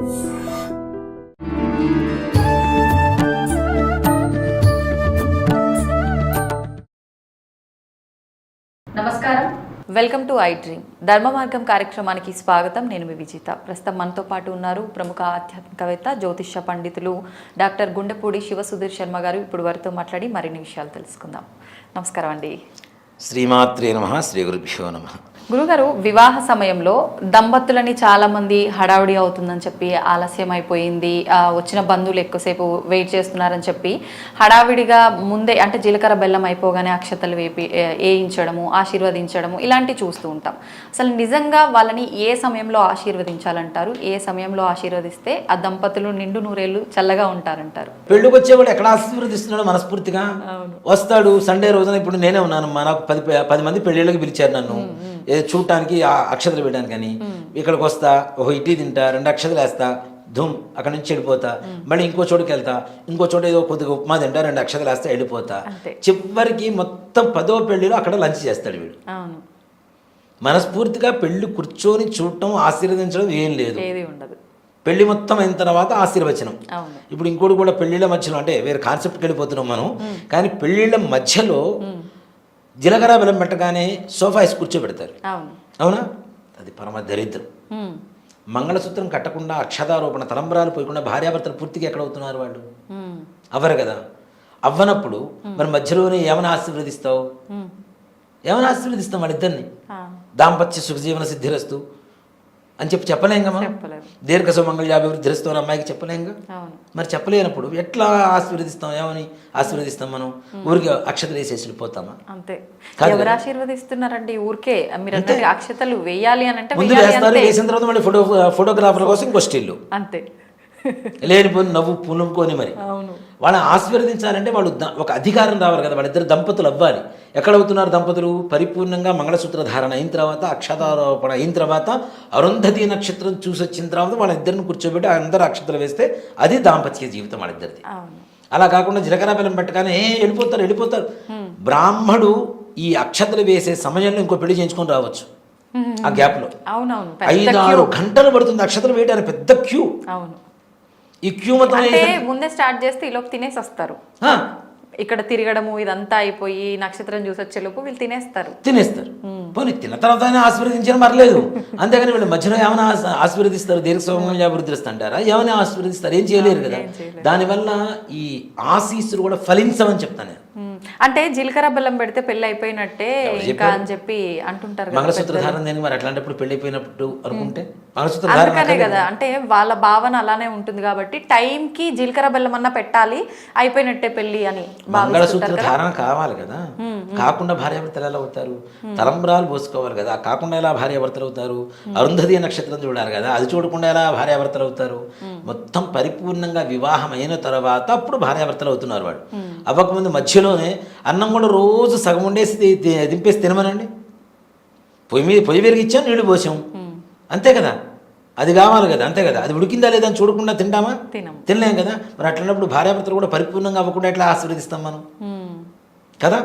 నమస్కారం. Welcome to I dream. ధర్మ మార్గం కార్యక్రమానికి స్వాగతం. నేను మీ విజిత. ప్రస్తుతం మనతో పాటు ఉన్నారు ప్రముఖ ఆధ్యాత్మికవేత్త జ్యోతిష్య పండితులు డాక్టర్ గుండెపూడి శివసుధీర్ శర్మ గారు. ఇప్పుడు వారితో మాట్లాడి మరిన్ని విషయాలు తెలుసుకుందాం. నమస్కారం అండి. శ్రీమాత్రే నమ శ్రీ గురుభ్యో నమ. గురుగారు వివాహ సమయంలో దంపతులని చాలా మంది హడావుడి అవుతుందని చెప్పి ఆలస్యం అయిపోయింది ఆ, వచ్చిన బంధువులు ఎక్కువసేపు వెయిట్ చేస్తున్నారని చెప్పి హడావిడిగా ముందే అంటే జీలకర్ర బెల్లం అయిపోగానే అక్షతలు వేపి వేయించడము ఆశీర్వదించడము ఇలాంటివి చూస్తూ ఉంటాం. అసలు నిజంగా వాళ్ళని ఏ సమయంలో ఆశీర్వదించాలంటారు? ఏ సమయంలో ఆశీర్వదిస్తే ఆ దంపతులు నిండు నూరేళ్ళు చల్లగా ఉంటారంటారు? పెళ్ళికి వచ్చేవాడు ఎక్కడ ఆశీర్వదిస్తున్నాడు మనస్ఫూర్తిగా? వస్తాడు సండే రోజున ఇప్పుడు నేనే ఉన్నాను మా నాకు పది పది మంది పెళ్ళిళ్ళకి పిలిచారు నన్ను. చూడటానికి ఆ అక్షతలు వేయడానికి అని. ఇక్కడికి వస్తా ఒక ఇడ్లీ తింటా రెండు అక్షతలు వేస్తా ధూమ్ అక్కడ నుంచి వెళ్ళిపోతా. మళ్ళీ ఇంకో చోటుకి వెళ్తా ఇంకో చోట ఏదో కొద్దిగా ఉప్మా తింటా రెండు అక్షతలు వేస్తా వెళ్ళిపోతా. చివరికి మొత్తం పదో పెళ్ళిలో అక్కడ లంచ్ చేస్తాడు వీడు. మనస్ఫూర్తిగా పెళ్ళి కూర్చొని చూడటం ఆశీర్వదించడం ఏం లేదు. ఏది పెళ్ళి మొత్తం అయిన తర్వాత ఆశీర్వచనం. ఇప్పుడు ఇంకోటి కూడా పెళ్ళిళ్ళ మధ్యలో అంటే వేరే కాన్సెప్ట్కి వెళ్ళిపోతున్నాం మనం. కానీ పెళ్ళిళ్ళ మధ్యలో జీలకర్ర బెల్లం పెట్టగానే సోఫా వేసి కూర్చోబెడతారు. అవును. అది పరమ దరిద్రం. మంగళసూత్రం కట్టకుండా అక్షతారోపణ తలంబరాలు పోయకుండా భార్యాభర్తలు పూర్తిగా ఎక్కడ అవుతున్నారు వాళ్ళు? అవ్వరు కదా? అవ్వనప్పుడు మరి మధ్యలోనే ఏమైనా ఆశీర్వదిస్తావు. ఏమైనా ఆశీర్వదిస్తాం వాళ్ళిద్దరిని? దాంపత్య సుఖజీవన సిద్ధిరస్తు అని చెప్పి చెప్పలేం కదా దీర్ఘ సుమంగళ్యాభివృద్ధి రస్తు అని అమ్మాయికి చెప్పలేంగా? మరి చెప్పలేనప్పుడు ఎట్లా ఆశీర్వదిస్తాం? ఏమని ఆశీర్వదిస్తాం మనం? ఊరికి అక్షతలు వేసేసి వెళ్ళిపోతామా అంతే ఎవరు ఆశీర్వదిస్తున్నారండి ఊరికే? మీరు అంటే అక్షతలు వేయాలి అని అంటే ముందు వేస్తారు వేసిన తర్వాత మళ్ళీ ఫోటో ఫోటోగ్రాఫర్ కోసం ఇంకో స్టిల్లు. అంతే. లేనిపోయి నవ్వు పులుముకొని మరి. అవును. వాళ్ళని ఆశీర్వదించాలంటే వాళ్ళు ఒక అధికారం రావాలి కదా వాళ్ళిద్దరు దంపతులు అవ్వాలి. ఎక్కడ అవుతున్నారు దంపతులు? పరిపూర్ణంగా మంగళసూత్ర ధారణ అయిన తర్వాత అక్షతారోపణ అయిన తర్వాత అరుంధతి నక్షత్రం చూసి వచ్చిన తర్వాత వాళ్ళిద్దరిని కూర్చోబెట్టి అందరూ అక్షతలు వేస్తే అది దాంపత్య జీవితం వాళ్ళిద్దరిది. అలా కాకుండా జీలకర్ర బెల్లం పెట్టగానే ఏ వెళ్ళిపోతారు వెళ్ళిపోతారు. బ్రాహ్మడు ఈ అక్షతలు వేసే సమయంలో ఇంకో పెళ్ళి చేయించుకొని రావచ్చు. ఆ గ్యాప్లో. అవునవును. పెద్ద ఐదారు గంటలు పడుతుంది అక్షతలు వేయడానికి పెద్ద క్యూ. అవును. ఈ క్యూ మొత్తం ముందే స్టార్ట్ చేస్తే ఈలోపు తినేసి వస్తారు. ఇక్కడ తిరగడము ఇదంతా అయిపోయి నక్షత్రం చూసి వచ్చేలోపు వీళ్ళు తినేస్తారు. తినేస్తారు. పోనీ తిన్న తర్వాత ఆశీర్వదించిన మరలేదు. అంతేగాని వీళ్ళు మధ్యలో ఏమైనా ఆశ- ఆశీర్వదిస్తారు దీర్ఘ సౌమ్యంగా అభివృద్ధిస్తాంటారా ఏమైనా ఆశీర్వదిస్తారు? ఏం చేయలేరు కదా. దానివల్ల ఈ ఆశీస్సులు కూడా ఫలించమని చెప్తాను నేను. అంటే జీలకర్ర బెల్లం పెడితే పెళ్ళి అయిపోయినట్టే ఇంకా అని చెప్పి అంటుంటారు మంగళసూత్ర ధారణ దేనికి మరి? అట్లాంటిప్పుడు పెళ్ళి అయిపోయినప్పుడు అనుకుంటే? మంగళసూత్ర అందుకనే కదా అంటే వాళ్ళ భావన అలానే ఉంటుంది కాబట్టి టైం కి జీలకర్ర బెల్లం అన్న పెట్టాలి అయిపోయినట్టే పెళ్ళి అని మంగళసూత్ర ధారణ కావాలి కదా. కాకుండా భార్యాభర్తలు ఎలా అవుతారు? తలంబ్రాలు పోసుకోవాలి కదా. కాకుండా ఎలా భార్యాభర్తలు అవుతారు? అరుంధతి నక్షత్రం చూడాలి కదా. అది చూడకుండా ఎలా భార్యాభర్తలు అవుతారు? మొత్తం పరిపూర్ణంగా వివాహం అయిన తర్వాత అప్పుడు భార్యాభర్తలు అవుతున్నారు వాడు అవ్వకముందు మధ్యలోనే అన్నం కూడా రోజు సగం ఉండేసి దింపేసి తినమనండి. పొయ్యి మీద పొయ్యి పెరిగి ఇచ్చాం నీళ్ళు పోసాం. అంతే కదా? అది కావాలి కదా? అంతే కదా? అది ఉడికిందా లేదా అని చూడకుండా తింటామా? తినం తినలేం కదా? మరి అట్లన్నప్పుడు భార్యాభర్తలు కూడా పరిపూర్ణంగా అవ్వకుండా ఎట్లా ఆశీర్వదిస్తాం మనం? కదా.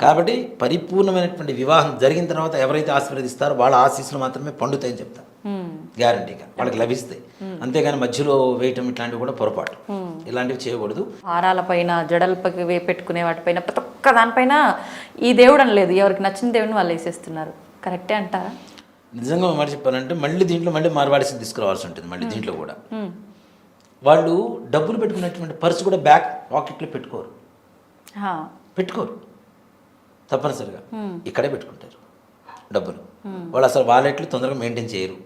కాబట్టి పరిపూర్ణమైనటువంటి వివాహం జరిగిన తర్వాత ఎవరైతే ఆశీర్వదిస్తారో వాళ్ళ ఆశీస్సులు మాత్రమే పండుతాయని చెప్తాను ఉమ్, గ్యారంటీగా వాళ్ళకి లభిస్తాయి. అంతేగాని మధ్యలో వేయటం ఇట్లాంటివి కూడా పొరపాటు. ఇలాంటివి చేయకూడదు. హారాల పైన జడలపై పెట్టుకునే వాటిపైన ప్రతి ఒక్క దానిపైన ఈ దేవుడు అనలేదు. ఎవరికి నచ్చిన దేవుడిని వాళ్ళు వేసేస్తున్నారు. కరెక్టే అంటారా? నిజంగా మాట చెప్పాలంటే మళ్ళీ దీంట్లో మళ్ళీ మార్వాడిసి తీసుకురావాల్సి ఉంటుంది మళ్ళీ దీంట్లో కూడా. వాళ్ళు డబ్బులు పెట్టుకున్నటువంటి పర్సు కూడా బ్యాక్ పాకెట్లో పెట్టుకోరు. పెట్టుకోరు. తప్పనిసరిగా. ఇక్కడే పెట్టుకుంటారు డబ్బులు. వాళ్ళు అసలు వాలెట్లు తొందరగా మెయింటైన్ చేయరు.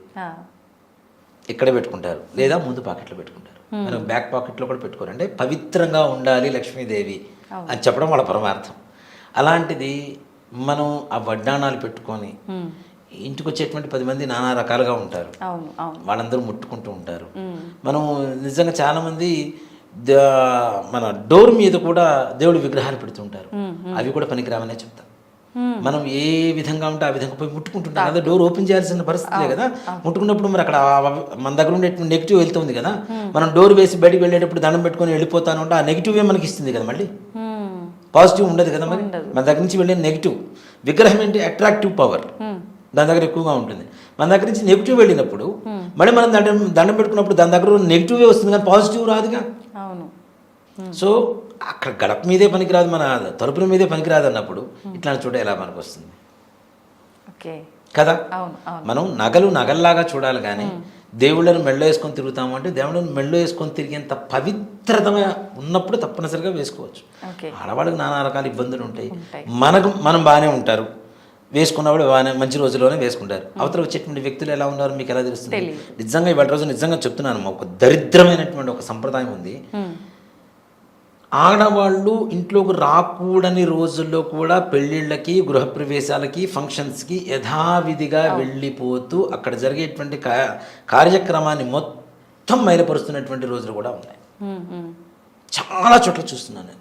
ఇక్కడే పెట్టుకుంటారు. లేదా ముందు పాకెట్లో పెట్టుకుంటారు. మనం బ్యాక్ పాకెట్లో కూడా పెట్టుకోరు. అంటే పవిత్రంగా ఉండాలి లక్ష్మీదేవి అని చెప్పడం వాళ్ళ పరమార్థం. అలాంటిది మనం ఆ వడ్డాణాలు పెట్టుకొని ఇంటికి వచ్చేటువంటి పది మంది నానా రకాలుగా ఉంటారు. వాళ్ళందరూ ముట్టుకుంటూ ఉంటారు. మనం నిజంగా చాలామంది మన డోర్ మీద కూడా దేవుడి విగ్రహాలు పెడుతుంటారు. అవి కూడా పనికిరావనే చెప్తాం Hmm. మనం ఏ విధంగా ఉంటే ఆ విధంగా పోయి ముట్టుకుంటుంటాం కదా డోర్ ఓపెన్ చేయాల్సిన పరిస్థితే కదా. ముట్టుకున్నప్పుడు మరి అక్కడ మన దగ్గర ఉండే నెగిటివ్ వెళ్తుంది కదా. మనం డోర్ వేసి బయటికి వెళ్ళేటప్పుడు దండం పెట్టుకొని వెళ్ళిపోతాను అంటే ఆ నెగిటివే మనకి ఇస్తుంది కదా మళ్ళీ? పాజిటివ్ ఉండదు కదా మరి? మన దగ్గర నుంచి వెళ్ళే నెగిటివ్. విగ్రహం ఏంటి? Attractive power. దాని దగ్గర ఎక్కువగా ఉంటుంది. మన దగ్గర నుంచి నెగిటివ్ వెళ్ళినప్పుడు మళ్ళీ మనం దండం దండం పెట్టుకున్నప్పుడు దాని దగ్గర నెగిటివే వస్తుంది కానీ పాజిటివ్ రాదుగా? అవును. సో అక్కడ గడప మీదే పనికిరాదు మన తలుపుల మీదే పనికిరాదు అన్నప్పుడు ఇట్లాంటి చోట ఎలా మనకు వస్తుంది ఓకే. కదా? మనం నగలు నగల్లాగా చూడాలి కానీ దేవుళ్ళని మెళ్ళో వేసుకొని తిరుగుతాము అంటే దేవుళ్ళని మెళ్ళో వేసుకొని తిరిగేంత పవిత్రతగా ఉన్నప్పుడు తప్పనిసరిగా వేసుకోవచ్చు. ఆడవాళ్ళకి నానా రకాల ఇబ్బందులు ఉంటాయి. మనకు మనం బాగానే ఉంటారు. వేసుకున్నప్పుడు మంచి రోజుల్లోనే వేసుకుంటారు. అవతల వచ్చేటువంటి వ్యక్తులు ఎలా ఉన్నారు? మీకు ఎలా తెలుస్తుంది. నిజంగా ఇవాళ రోజు నిజంగా చెప్తున్నాను. ఒక దరిద్రమైనటువంటి ఒక సంప్రదాయం ఉంది. ఆడవాళ్ళు ఇంట్లోకి రాకూడని రోజుల్లో కూడా పెళ్ళిళ్ళకి గృహప్రవేశాలకి ఫంక్షన్స్కి యథావిధిగా వెళ్ళిపోతూ అక్కడ జరిగేటువంటి కా- కార్యక్రమాన్ని మొత్తం మైలపరుస్తున్నటువంటి రోజులు కూడా ఉన్నాయి. చాలా చోట్ల చూస్తున్నాను నేను.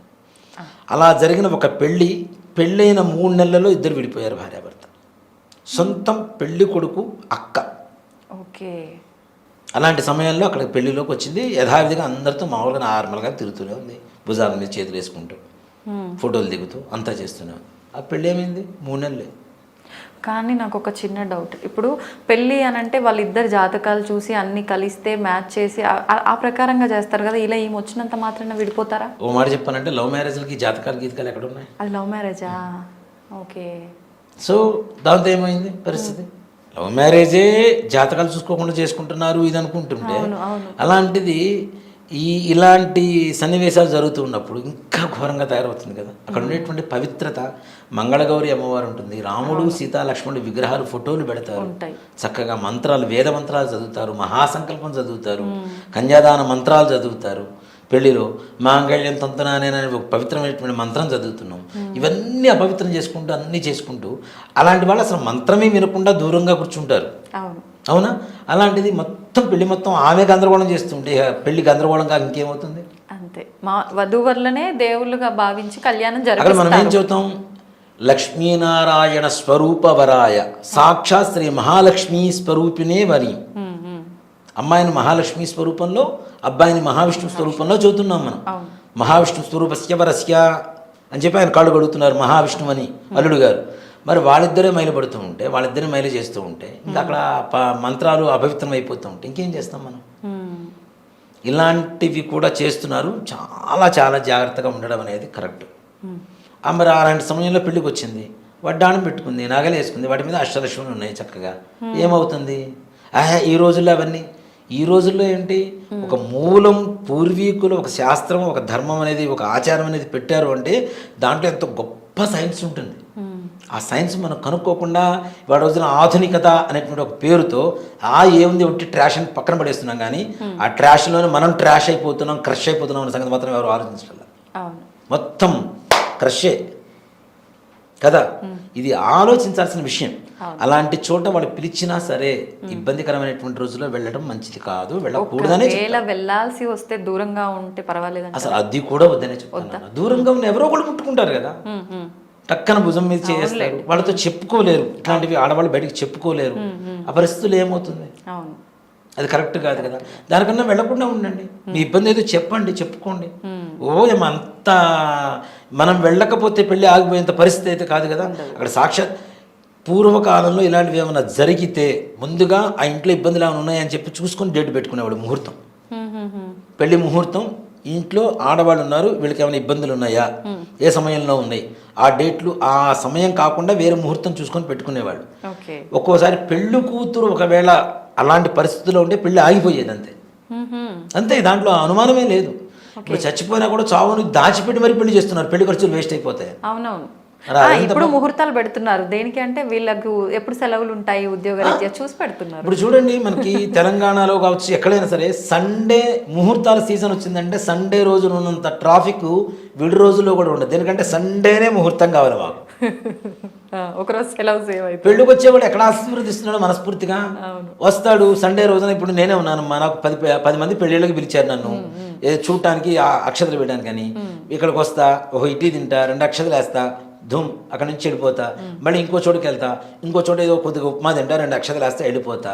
అలా జరిగిన ఒక పెళ్ళి పెళ్ళైన మూడు నెలల్లో ఇద్దరు విడిపోయారు భార్యాభర్త. సొంతం పెళ్ళి కొడుకు అక్క. ఓకే. అలాంటి సమయంలో అక్కడ పెళ్ళిలోకి వచ్చింది. యథావిధిగా అందరితో మామూలుగా నార్మల్గా తిరుగుతూనే ఉంది. భుజాల మీద చేతులు వేసుకుంటూ. ఫోటోలు దిగుతూ అంతా చేస్తూనే ఉంది. ఆ పెళ్ళి ఏమైంది మూడు నెలలే. కానీ నాకు ఒక చిన్న డౌట్ ఇప్పుడు పెళ్ళి అని అంటే వాళ్ళిద్దరు జాతకాలు చూసి అన్ని కలిస్తే మ్యాచ్ చేసి ఆ- ప్రకారంగా చేస్తారు కదా ఇలా ఈమె వచ్చినంత మాత్రాన విడిపోతారా? ఓ మాట చెప్పానంటే లవ్ మ్యారేజ్లకి జాతకాలు గీతకాలు ఎక్కడ ఉన్నాయి అది లవ్ మ్యారేజా? ఓకే. సో దాంతో ఏమైంది పరిస్థితి? లవ్ మ్యారేజే జాతకాలు చూసుకోకుండా చేసుకుంటున్నారు ఇది అనుకుంటుంటే. అలాంటిది ఈ ఇలాంటి సన్నివేశాలు జరుగుతూ ఉన్నప్పుడు ఇంకా ఘోరంగా తయారవుతుంది కదా. అక్కడ ఉండేటువంటి పవిత్రత మంగళగౌరి అమ్మవారు ఉంటుంది. రాముడు సీతా లక్ష్మణుడు విగ్రహాలు ఫోటోలు పెడతారు. చక్కగా మంత్రాలు వేద మంత్రాలు చదువుతారు మహాసంకల్పం చదువుతారు కన్యాదాన మంత్రాలు చదువుతారు. పెళ్ళిలో మాంగళ్యం తంతనానే ఒక పవిత్రమైనటువంటి మంత్రం చదువుతున్నాం. ఇవన్నీ అపవిత్రం చేసుకుంటూ అన్నీ చేసుకుంటూ అలాంటి వాళ్ళు అసలు మంత్రమే వినకుండా దూరంగా కూర్చుంటారు. అవును. అలాంటిది మొత్తం పెళ్ళి మొత్తం ఆమె గందరగోళం చేస్తుంటే పెళ్ళి గందరగోళంగా ఇంకేమవుతుంది? అంతే. మా వధూవరులనే దేవుళ్ళుగా భావించి కళ్యాణం అక్కడ మనం ఏం చెబుతాం? లక్ష్మీనారాయణ స్వరూపవరాయ. సాక్షాత్ శ్రీ మహాలక్ష్మీ స్వరూపిణే వరి. మ్మ్. మ్మ్. అమ్మాయిని మహాలక్ష్మి స్వరూపంలో అబ్బాయిని మహావిష్ణు స్వరూపంలో చదువుతున్నాం మనం. మహావిష్ణు స్వరూపస్య వరస్య అని చెప్పి ఆయన కాళ్ళు కడుగుతున్నారు మహావిష్ణు అని అల్లుడు గారు. మరి వాళ్ళిద్దరే మైలు ఉంటే వాళ్ళిద్దరే మైలు చేస్తూ ఉంటే ఇంకా అక్కడ మంత్రాలు అపవిత్రం అయిపోతూ ఉంటే ఇంకేం చేస్తాం మనం. ఇలాంటివి కూడా చేస్తున్నారు. చాలా చాలా జాగ్రత్తగా ఉండడం అనేది కరెక్ట్. మరి అలాంటి సమయంలో పెళ్ళికి వచ్చింది. వడ్డాణం పెట్టుకుంది నగలు వేసుకుంది వాటి మీద అష్టలక్ష్ములు ఉన్నాయి చక్కగా. ఏమవుతుంది? ఆహా ఈ రోజుల్లో అవన్నీ. ఈ రోజుల్లో ఏంటి? ఒక మూలం పూర్వీకులు ఒక శాస్త్రం ఒక ధర్మం అనేది ఒక ఆచారం అనేది పెట్టారు అంటే దాంట్లో ఎంతో గొప్ప సైన్స్ ఉంటుంది. ఆ సైన్స్ మనం కనుక్కోకుండా ఇవాళ రోజున ఆధునికత అనేటువంటి ఒక పేరుతో ఆ ఏముంది ఒకటి ట్రాష్ అని పక్కన పడేస్తున్నాం కానీ ఆ ట్రాష్లోనే మనం ట్రాష్ అయిపోతున్నాం క్రష్ అయిపోతున్నాం అనే సంగతి మాత్రం ఎవరు అవును. మొత్తం క్రషే. కదా? ఇది ఆలోచించాల్సిన విషయం. అలాంటి చోట వాళ్ళు పిలిచినా సరే ఇబ్బందికరమైనటువంటి రోజుల్లో వెళ్ళడం మంచిది కాదు వెళ్ళకూడదనే వెళ్ళాల్సి వస్తే దూరంగా ఉంటే పర్వాలేదంట అసలు అది కూడా వద్దనే చెప్తాను దూరంగా ఉన్న ఎవరో కూడా ముట్టుకుంటారు కదా. టక్కన భుజం మీద చేస్తారు వాళ్ళతో చెప్పుకోలేరు. ఇట్లాంటివి ఆడవాళ్ళు బయటికి చెప్పుకోలేరు. ఆ పరిస్థితులు ఏమవుతుంది? అవును. అది కరెక్ట్ కాదు కదా. దానికన్నా వెళ్ళకుండా ఉండండి. మీ ఇబ్బంది ఏదో చెప్పండి చెప్పుకోండి. ఓ ఏమంత మనం వెళ్ళకపోతే పెళ్ళి ఆగిపోయేంత పరిస్థితి అయితే కాదు కదా. అక్కడ సాక్షాత్ పూర్వకాలంలో ఇలాంటివి ఏమైనా జరిగితే ముందుగా ఆ ఇంట్లో ఇబ్బందులు ఏమైనా ఉన్నాయని చెప్పి చూసుకొని డేట్ పెట్టుకునేవాడు ముహూర్తం. పెళ్ళి ముహూర్తం ఇంట్లో ఆడవాళ్ళు ఉన్నారు వీళ్ళకి ఏమైనా ఇబ్బందులు ఉన్నాయా? ఏ సమయంలో ఉన్నాయి? ఆ డేట్లు ఆ సమయం కాకుండా వేరే ముహూర్తం చూసుకొని పెట్టుకునేవాళ్ళు. ఒక్కోసారి పెళ్ళి కూతురు ఒకవేళ అలాంటి పరిస్థితుల్లో ఉంటే పెళ్ళి ఆగిపోయేది అంతే. అంతే దాంట్లో అనుమానమే లేదు. ఇప్పుడు చచ్చిపోయినా కూడా చావుని దాచిపెట్టి మరి పెళ్ళి చేస్తున్నారు. పెళ్ళి ఖర్చులు వేస్ట్ అయిపోతాయి. అవునవును. ఇప్పుడు ముహూర్తాలు పెడుతున్నారు. దేనికి అంటే వీళ్ళకు ఎప్పుడు సెలవులు ఉంటాయి ఉద్యోగరీత్యా చూసి పెడుతున్నారు. ఇప్పుడు చూడండి మనకి తెలంగాణలో కావచ్చు ఎక్కడైనా సరే సండే ముహూర్తాల సీజన్ వచ్చిందంటే సండే రోజున ఉన్నంత ట్రాఫిక్ విడి రోజుల్లో కూడా ఉండదు. ఎందుకంటే సండేనే ముహూర్తం కావాలి మాకు. ఒకరోజు సెలవు సేవ్ అయిపోయి పెళ్ళికి వచ్చేవాడు ఎక్కడ ఆశీర్వదిస్తున్నాడు మనస్ఫూర్తిగా. వస్తాడు. సండే రోజున ఇప్పుడు నేనే ఉన్నాను మా నాకు పది పది మంది పెళ్ళిళ్ళకి పిలిచారు నన్ను. చూడటానికి ఆ అక్షతలు వేయడానికి అని. ఇక్కడికి వస్తా ఒక ఇడ్లీ తింటా రెండు అక్షతలు వేస్తా ధూమ్ అక్కడ నుంచి వెళ్ళిపోతా. మళ్ళీ ఇంకో చోటుకి వెళ్తా. ఇంకో చోట ఏదో కొద్దిగా ఉప్మా తింటా రెండు అక్షతలు వేస్తా వెళ్ళిపోతా.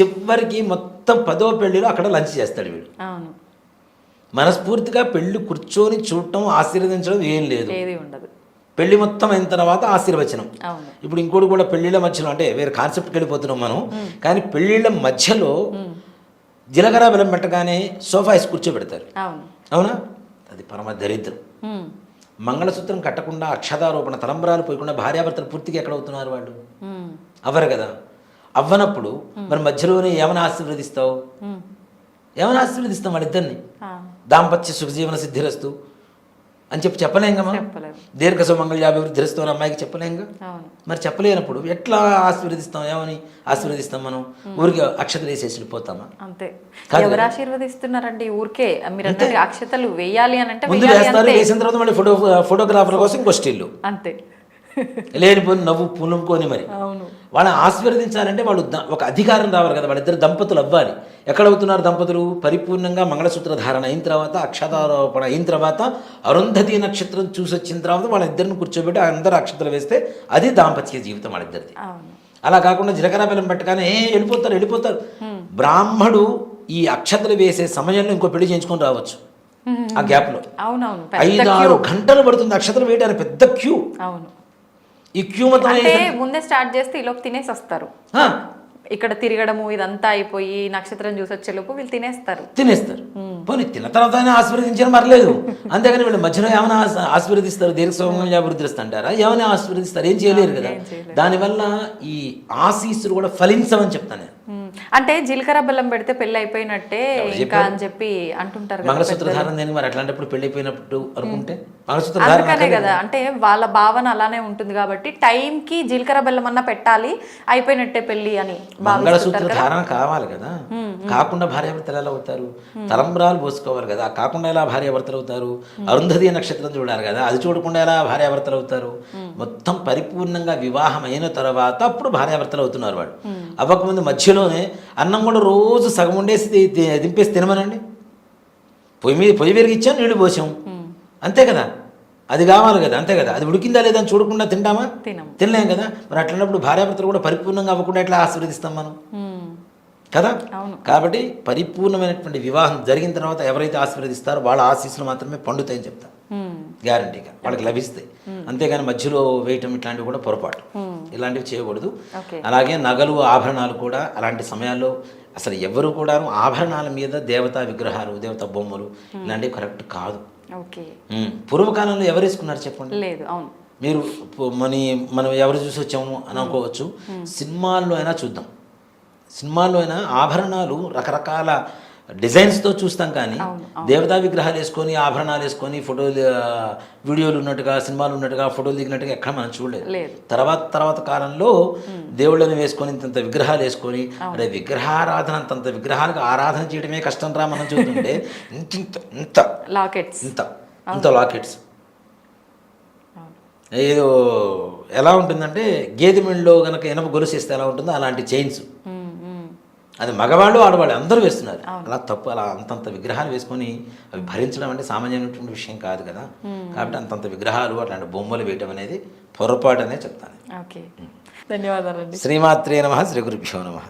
చివరికి మొత్తం పదో పెళ్ళిలో అక్కడ లంచ్ చేస్తాడు వీడు. మనస్ఫూర్తిగా పెళ్ళి కూర్చొని చూడటం ఆశీర్వదించడం ఏం లేదు. ఉండదు. పెళ్ళి మొత్తం అయిన తర్వాత ఆశీర్వచనం. ఇప్పుడు ఇంకోటి కూడా పెళ్ళిళ్ళ మధ్యలో అంటే వేరే కాన్సెప్ట్కి వెళ్ళిపోతున్నాం మనం. కానీ పెళ్ళిళ్ళ మధ్యలో జీలకర్ర బెల్లం పెట్టగానే సోఫా వేసి కూర్చోబెడతారు. అవును. అవునా? అది పరమ దరిద్రం. మంగళసూత్రం కట్టకుండా అక్షతారోపణ తలంబరాలు పోయకుండా భార్యాభర్తలు పూర్తిగా ఎక్కడ అవుతున్నారు వాళ్ళు? అవ్వరు కదా. అవ్వనప్పుడు మరి మధ్యలోనే ఏమైనా ఆశీర్వదిస్తావు. ఏమైనా ఆశీర్వదిస్తాం వాళ్ళిద్దరిని? దాంపత్య సుఖజీవన సిద్ధిరస్తు అని చెప్పి చెప్పలేంగా మనం? చెప్పలేము. దీర్ఘ సుమంగళ్యాభివృద్ధి రస్తు అని అమ్మాయికి చెప్పలేంగా? మరి చెప్పలేనప్పుడు ఎట్లా ఆశీర్వదిస్తాం? ఏమని ఆశీర్వదిస్తాం మనం? ఊరికి అక్షతలు వేసేసి వెళ్ళిపోతామా అంతే ఎవరు ఆశీర్వదిస్తున్నారండి? ఊరికే మీరు అక్షతలు వేయాలి అని అంటే ముందు వేస్తారు వేసిన తర్వాత మళ్ళీ ఫోటో ఫోటోగ్రాఫర్ కోసం ఇంకో స్టిల్లు. అంతే. లేనిపోని నవ్వు పులుముకొని మరి. వాళ్ళని ఆశీర్వదించాలంటే వాళ్ళు ఒక అధికారం రావాలి కదా వాళ్ళిద్దరు దంపతులు అవ్వాలి. ఎక్కడ అవుతున్నారు దంపతులు? పరిపూర్ణంగా మంగళసూత్ర ధారణ అయిన తర్వాత అక్షతారోపణ అయిన తర్వాత అరుంధతి నక్షత్రం చూసి వచ్చిన తర్వాత వాళ్ళిద్దరిని కూర్చోబెట్టి అందరూ అక్షతలు వేస్తే అది దాంపత్య జీవితం వాళ్ళిద్దరిది. అలా కాకుండా జీలకర్ర బెల్లం పెట్టగానే ఏ వెళ్ళిపోతారు వెళ్ళిపోతారు. బ్రాహ్మడు ఈ అక్షతలు వేసే సమయంలో ఇంకో పెళ్ళి చేయించుకొని రావచ్చు. ఆ గ్యాప్లో. అవునవును. పెద్ద ఐదు ఆరు గంటలు పడుతుంది అక్షతలు వేయడానికి పెద్ద క్యూ. అవును. ఈ క్యూ అంటే ముందే స్టార్ట్ చేస్తే ఈలోపు తినేసి వస్తారు ఇక్కడ తిరగడము ఇదంతా అయిపోయి నక్షత్రం చూసి వచ్చేలోపు వీళ్ళు తినేస్తారు. తినేస్తారు. పోనీ తిన్న తర్వాత అయినా ఆశీర్వదించిన మరలేదు. అంతేగాని వీళ్ళు మధ్యలో ఏమైనా ఆశ- ఆశీర్వదిస్తారు దీర్ఘస్వంగా అభివృద్ధి అంటారా ఏమైనా ఆశీర్వదిస్తారు? ఏం చేయలేరు కదా. దానివల్ల ఈ ఆశీస్సులు కూడా ఫలించవని చెప్తాను నేను. అంటే జీలకర్ర బెల్లం పెడితే పెళ్ళి అయిపోయినట్టే ఇంకా? అని చెప్పి అంటుంటారు మంగళసూత్ర ధారణ దేనికి మరి అట్లాంటప్పుడు పెళ్ళి అయిపోయినప్పుడు అనుకుంటే? అందుకనే కదా అంటే వాళ్ళ భావన అలానే ఉంటుంది కాబట్టి టైం కి జీలకర్ర బెల్లం అన్నా పెట్టాలి అయిపోయినట్టే పెళ్ళి అని మంగళసూత్ర ధారణ కావాలి కదా. కాకుండా భార్యాభర్తలు ఎలా అవుతారు? తలంబ్రాలు పోసుకోవాలి కదా. కాకుండా ఎలా భార్యాభర్తలు అవుతారు? అరుంధతి నక్షత్రం చూడాలి కదా. అది చూడకుండా ఎలా భార్యాభర్తలు అవుతారు? మొత్తం పరిపూర్ణంగా వివాహం అయిన తర్వాత అప్పుడు భార్యాభర్తలు అవుతున్నారు వాళ్ళు. అవ్వకముందు మధ్యలోనే అన్నం కూడా రోజు సగం ఉండేసి దింపేసి తినమనండి. పొయ్యి మీద పొయ్యి పెరిగిచ్చాం నీళ్ళు పోసాం. అంతే కదా? అది కావాలి కదా? అంతే కదా? అది ఉడికిందా లేదా అని చూడకుండా తింటామా? తినం తినలేం కదా? మరి అట్లన్నప్పుడు భార్యాభర్తలు కూడా పరిపూర్ణంగా అవ్వకుండా ఎట్లా ఆశీర్వదిస్తాం మనం? కదా. కాబట్టి పరిపూర్ణమైనటువంటి వివాహం జరిగిన తర్వాత ఎవరైతే ఆశీర్వదిస్తారో వాళ్ళ ఆశీస్సులు మాత్రమే పండుతాయని చెప్తాను ఉమ్, గ్యారంటీగా వాళ్ళకి లభిస్తాయి అంతేగాని మధ్యలో వేయటం ఇట్లాంటివి కూడా పొరపాటు. ఇలాంటివి చేయకూడదు. అలాగే నగలు ఆభరణాలు కూడా అలాంటి సమయాల్లో అసలు ఎవరు కూడా ఆభరణాల మీద దేవతా విగ్రహాలు దేవతా బొమ్మలు ఇలాంటివి కరెక్ట్ కాదు. పూర్వకాలంలో ఎవరు వేసుకున్నారు చెప్పండి? లేదు. అవును. మీరు మని మనం ఎవరు చూసి వచ్చాము అని అనుకోవచ్చు. సినిమాల్లో అయినా చూద్దాం. సినిమాల్లో అయినా ఆభరణాలు రకరకాల డిజైన్స్తో చూస్తాం కానీ దేవతా విగ్రహాలు వేసుకొని ఆభరణాలు వేసుకొని ఫోటోలు వీడియోలు ఉన్నట్టుగా సినిమాలు ఉన్నట్టుగా ఫోటోలు దిగినట్టుగా ఎక్కడ మనం చూడలేదు. లేదు. తర్వాత తర్వాత కాలంలో దేవుళ్ళని వేసుకొని ఇంతంత విగ్రహాలు వేసుకొని అరే విగ్రహారాధన అంతంత విగ్రహాలకు ఆరాధన చేయడమే కష్టం రా మనం చూస్తుంటే ఇంత ఇంత ఇంత. లాకెట్స్. ఇంత ఇంత లాకెట్స్. ఏదో ఎలా ఉంటుందంటే గేదె మెళ్ళలో గనక ఇనప గొలుసు వేస్తే ఎలా ఉంటుందో అలాంటి చైన్స్. అది మగవాళ్ళు ఆడవాళ్ళు అందరూ వేస్తున్నారు. అలా తప్పు అలా అంతంత విగ్రహాలు వేసుకొని అవి భరించడం అంటే సామాన్యమైనటువంటి విషయం కాదు కదా. కాబట్టి అంతంత విగ్రహాలు అట్లాంటి బొమ్మలు వేయటం అనేది పొరపాటు అనే చెప్తాను. ఓకే. ధన్యవాదాలండి. శ్రీమాత్రే నమ శ్రీ గురుభ్యో నమ.